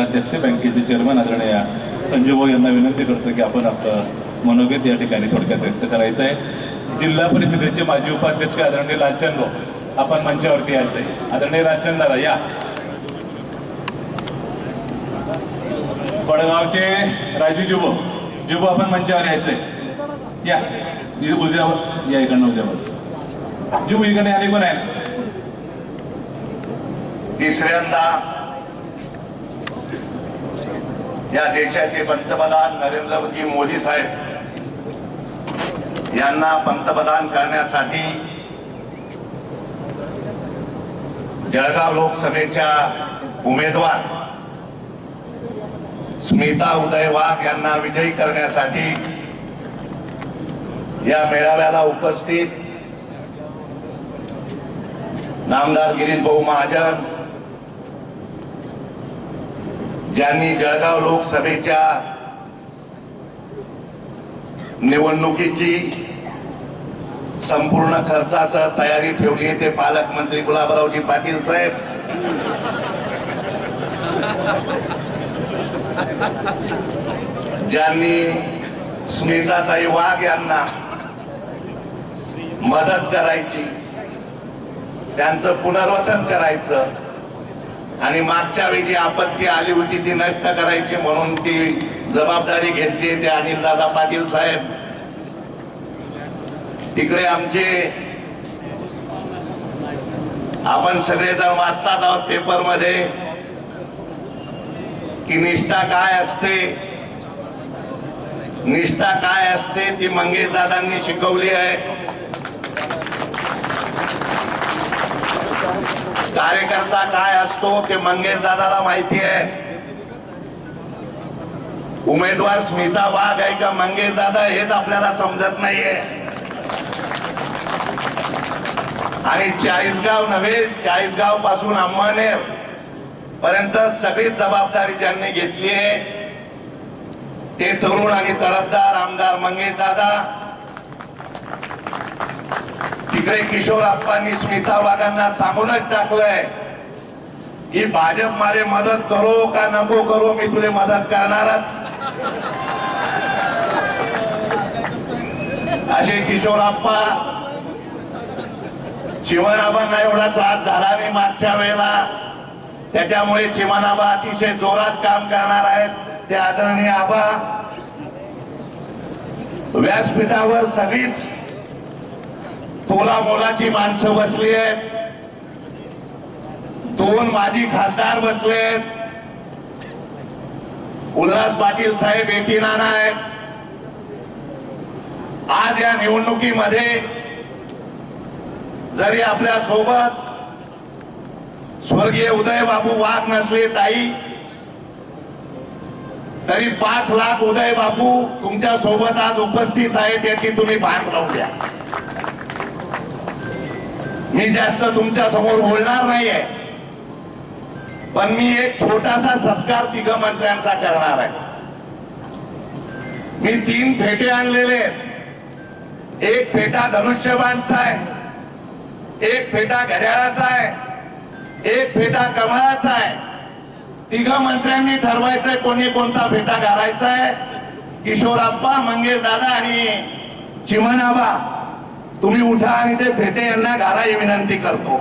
अध्यक्ष बँकेचे चेअरमन आदरणीय संजय भाऊ यांना विनंती करतो की आपण आपलं मनोगत या ठिकाणी थोडक्यात व्यक्त करायचं आहे. जिल्हा परिषदेचे माजी उपाध्यक्ष आदरणीय लालचंद भाऊ आपण मंचावरती यायचं आहे. आदरणीय लालचंद दादा या. वडगावचे राजू जुबो जुबो आपण मंचावर यायचंय या. इ- उजव्यावर या इकडनं उजव्यावर जुबो इकडे आले कोण आहे तिसऱ्यांदा या देशाचे पंतप्रधान नरेंद्रजी मोदी साहेब यांना पंतप्रधान करण्यासाठी जळगाव लोकसभेच्या उमेदवार स्मिता उदय वाघ यांना विजयी करण्यासाठी या मेळाव्याला उपस्थित नामदार गिरीश भाऊ महाजन ज्यांनी जळगाव लोकसभेच्या निवडणुकीची संपूर्ण खर्चासह तयारी ठेवली ते पालकमंत्री गुलाबरावजी पाटील साहेब. ज्यांनी स्मिताताई वाघ यांना मदत करायची त्यांचं पुनर्वसन करायचं आणि मागच्या वेळी जी आपत्ती आली होती ती नष्ट करायची म्हणून ती जबाबदारी घेतली ते अनिल दादा पाटील साहेब. तिकडे आमचे आपण सगळेजण वाचतात आहोत पेपरमध्ये की निष्ठा काय असते? निष्ठा काय असते ती मंगेश दादांनी शिकवली आहे. कार्यकर्ता काय असतो ते मंगेश दादाला माहिती आहे. उमेदवार स्मिता वाघ आहे का मंगेश दादा हेच आपल्याला समजत नाहीये. आणि चाळीसगाव नव्हे चाळीसगावपासून अंमळनेर पर्यंत सगळी जबाबदारी ज्यांनी घेतली आहे ते तरुण आणि तडफदार आमदार मंगेश दादा तिकडे किशोर आप्पांनी स्मिता वाघांना सांगूनच टाकलंय की भाजप मारे मदत करो का नको करो मी तुले मदत करणारच. असे किशोर आप्पा चिमनाबांना एवढा त्रास झाला नाही मागच्या वेळेला. त्याच्यामुळे चिमनाबा अतिशय जोरात काम करणार आहेत. ते आदरणीय आबा व्यासपीठावर सगळीच तोला मोलाची माणसं बसली आहेत. दोन माजी खासदार बसले आहेत. उल्हास पाटील साहेब येतील आहेत. आज या निवडणुकीमध्ये जरी आपल्यासोबत स्वर्गीय उदय बाबू वाघ नसले ताई तरी पाच लाख उदय बाबू तुमच्यासोबत आज उपस्थित आहेत याची तुम्ही भान लावू द्या. मी जास्त तुमच्यासमोर बोलणार नाहीये. पण मी एक छोटासा सत्कार तिघ मंत्र्यांचा करणार आहे. मी तीन फेटे आणलेले एक फेटा धनुष्यबाणचा आहे. एक फेटा घड्याळाचा आहे. एक फेटा कमळाचा आहे. तिघ मंत्र्यांनी ठरवायचंय कोणी कोणता फेटा घालायचा आहे किशोरप्पा मंगेश दादा आणि चिमणाबा. तुम्ही उठा आणि ते फेटे यांना घाला ही विनंती करतो.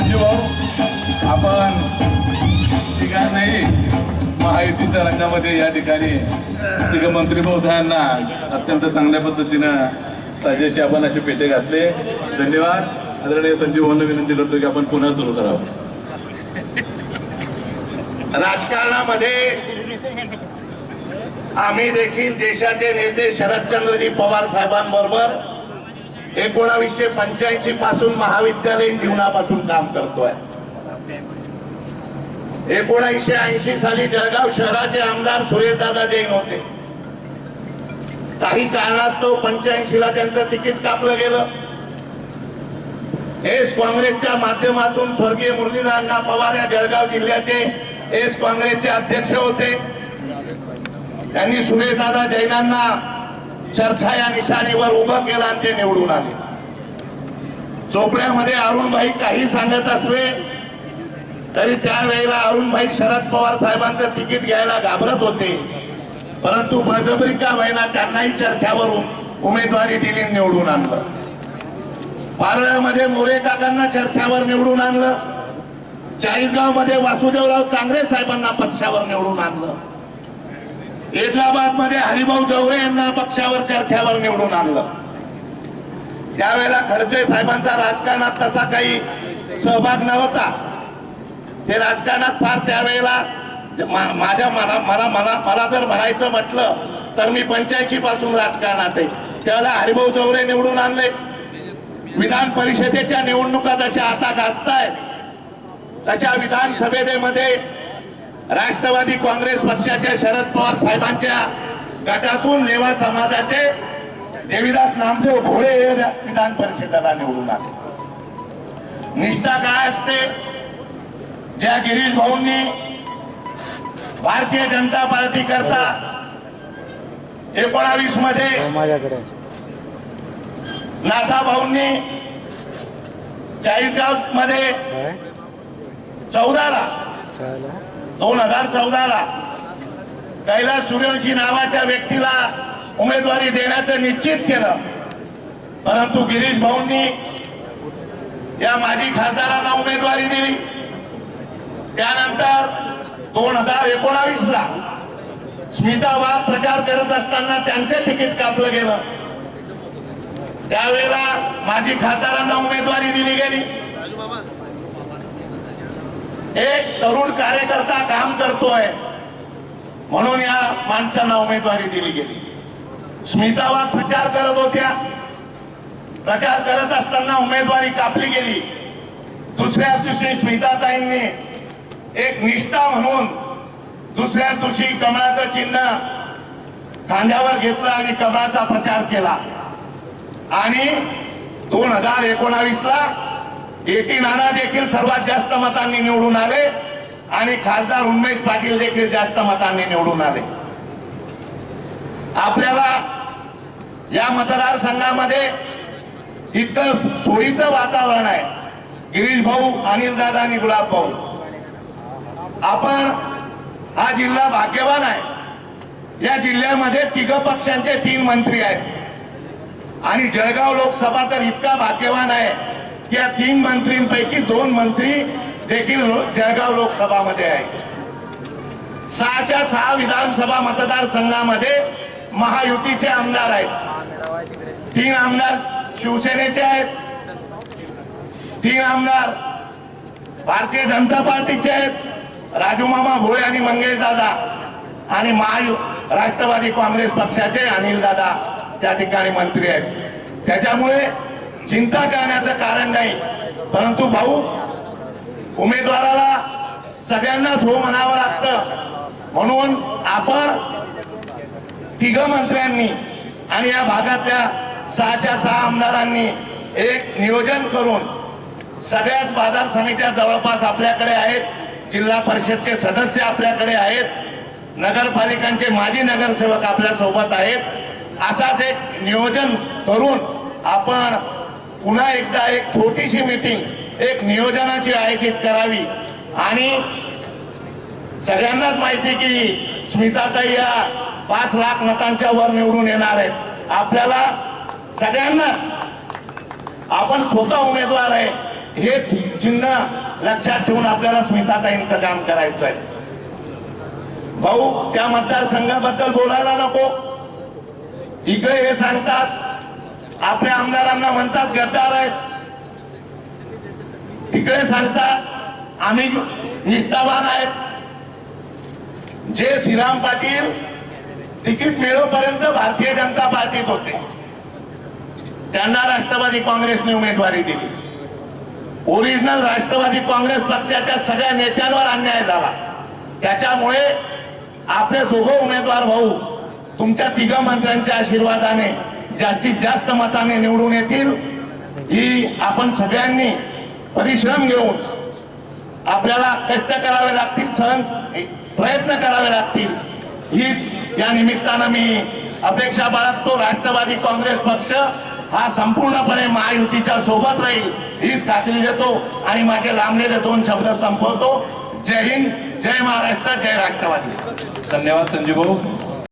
संजू भाऊ आपण ठिकाण नाही महायुतीच्या रंगामध्ये या ठिकाणी तिघ मंत्री महोदयांना अत्यंत चांगल्या पद्धतीनं साजेशी आपण असे पेटे घातले. धन्यवाद. आदरणीय संजीव भाऊंना विनंती करतो की आपण पुन्हा सुरू करावं. राजकारणामध्ये आम्ही देखील देशाचे नेते शरदचंद्रजी पवार साहेबांबरोबर एकोणावीसशे पंच्याऐंशी पासून महाविद्यालयीन जीवनापासून काम करतोय. एकोणीसशे ऐंशी साली जळगाव शहराचे आमदार सुरेशदादा जैन होते. काही कारणास्तव पंच्याऐंशी ला त्यांचं तिकीट कापलं गेलं. एस काँग्रेसच्या माध्यमातून स्वर्गीय मुरलीधरअण्णा पवार या जळगाव जिल्ह्याचे एस काँग्रेसचे अध्यक्ष होते. त्यांनी सुरेशदादा जैनांना चरखा या निशाणीवर उभं केलं आणि ते निवडून आले. चोपड्यामध्ये अरुणभाई काही सांगत असले तरी त्यावेळेला अरुणभाई शरद पवार साहेबांचं तिकीट घ्यायला घाबरत होते. परंतु बळजबरी का त्यांनाही चरख्यावर उमेदवारी दिली निवडून आणलं. पारळ्यामध्ये मोरे काकांना चरख्यावर निवडून आणलं. चाळीसगावमध्ये वासुदेवराव चांगरे साहेबांना पक्षावर निवडून आणलं. हैदराबादमध्ये हरिभाऊ जवरे यांना पक्षावर चर्चावर निवडून आणलं. त्यावेळेला खडसे साहेबांचा राजकारणात तसा काही सहभाग नव्हता. ते राजकारणात फार त्यावेळेला माझ्या मना मला मला मला जर म्हणायचं म्हटलं तर मी पंच्याऐंशी पासून राजकारणात आहे. त्यावेळेला हरिभाऊ चौरे निवडून आणले. विधान परिषदेच्या निवडणुका जशा आता गाजताय तशा विधानसभेमध्ये राष्ट्रवादी काँग्रेस पक्षाच्या शरद पवार साहेबांच्या गटातून लेवा समाजाचे देवीदास नामदेव भोळे हे विधान परिषदेला निवडून आले. निष्ठा काय असते? ज्या गिरीश भाऊंनी भारतीय जनता पार्टी करता एकोणावीसमध्ये माझ्याकडे. नाथा भाऊंनी चाळीसगावमध्ये चौदाला? दोन हजार चौदाला कैलास सूर्यवंशी नावाच्या व्यक्तीला उमेदवारी देण्याचं निश्चित केलं. परंतु गिरीश भाऊंनी या माजी खासदारांना उमेदवारी दिली. त्यानंतर दोन हजार एकोणावीस ला स्मिता वाघ प्रचार करत असताना त्यांचे तिकीट कापलं गेलं. त्यावेळेला माजी खासदारांना उमेदवारी दिली गेली. एक तरुण कार्यकर्ता काम करतोय. म्हणून या माणसांना उमेदवारी दिली गेली. स्मिता प्रचार करत होत्या. प्रचार करत असताना उमेदवारी कापली गेली. दुसऱ्या दिवशी स्मिताताईंनी एक निष्ठा म्हणून दुसऱ्या दिवशी कमळाचं चिन्ह खांद्यावर घेतलं आणि कमळाचा प्रचार केला. आणि दोन हजार एकोणावीस ला एटी नाना देखील सर्वात जास्त मतांनी निवडून आले आणि खासदार उन्मेष पाटील देखील जास्त मतांनी निवडून आले. आपल्याला या मतदारसंघामध्ये इतकं सोयीचं वातावरण आहे. गिरीश भाऊ अनिल दादा आणि गुलाब भाऊ. आपण हा जिल्हा भाग्यवान आहे. या जिल्ह्यामध्ये तिघ पक्षांचे तीन मंत्री आहेत. आणि जळगाव लोकसभा तर इतका भाग्यवान आहे. या तीन मंत्रींपैकी दोन मंत्री देखील जळगाव लोकसभामध्ये आहे सहाच्या सहा विधानसभा मतदारसंघामध्ये महायुतीचे आमदार आहेत. तीन आमदार शिवसेनेचे आहेत. तीन आमदार भारतीय जनता पार्टीचे आहेत. राजूमामा भोळे आणि मंगेश दादा आणि महायु राष्ट्रवादी काँग्रेस पक्षाचे अनिल दादा त्या ठिकाणी मंत्री आहेत. त्याच्यामुळे चिंता करण्याचं कारण नाही. परंतु भाऊ उमेदवाराला सगळ्यांनाच हो म्हणावं लागतं. म्हणून आपण तिघ मंत्र्यांनी आणि या भागातल्या सहाच्या सहा आमदारांनी एक नियोजन करून सगळ्याच बाजार समित्या जवळपास आपल्याकडे आहेत. जिल्हा परिषदचे सदस्य आपल्याकडे आहेत. नगरपालिकांचे माजी नगरसेवक आपल्यासोबत आहेत. असाच एक नियोजन करून आपण पुन्हा एकदा एक छोटीशी मीटिंग एक नियोजनाची आयोजित करावी. आणि सगळ्यांनाच माहिती की स्मिताताई या पाच लाख मतांच्या वर निवडून येणार आहेत. आपल्याला सगळ्यांनाच आपण स्वतः उमेदवार आहे हे चिन्ह लक्षात ठेवून आपल्याला स्मिताताईंचं काम करायचं आहे. भाऊ त्या मतदारसंघाबद्दल बोलायला नको. इकडे हे सांगतात आपल्या आमदारांना म्हणतात गद्दार आहेत. तिकडे सांगतात आम्ही निष्ठावान आहेत. जे श्रीराम पाटील तिकीट मिळवपर्यंत भारतीय जनता पार्टीत होते. त्यांना राष्ट्रवादी काँग्रेसने उमेदवारी दिली. ओरिजिनल राष्ट्रवादी काँग्रेस पक्षाच्या सगळ्या नेत्यांवर अन्याय झाला. त्याच्यामुळे आपले दोघं उमेदवार भाऊ तुमच्या तिघ मंत्र्यांच्या आशीर्वादाने जास्तीत जास्त मताने निवडून येतील ही आपण सगळ्यांनी परिश्रम घेऊन आपल्याला कष्ट करावे लागतील सहन प्रयत्न करावे लागतील. हीच या निमित्तानं मी अपेक्षा बाळगतो राष्ट्रवादी काँग्रेस पक्ष हा संपूर्णपणे महायुतीच्या सोबत राहील हीच खात्री देतो आणि माझे लांबलेले दोन शब्द संपवतो. जय हिंद जय महाराष्ट्र जय राष्ट्रवादी. धन्यवाद संजय भाऊ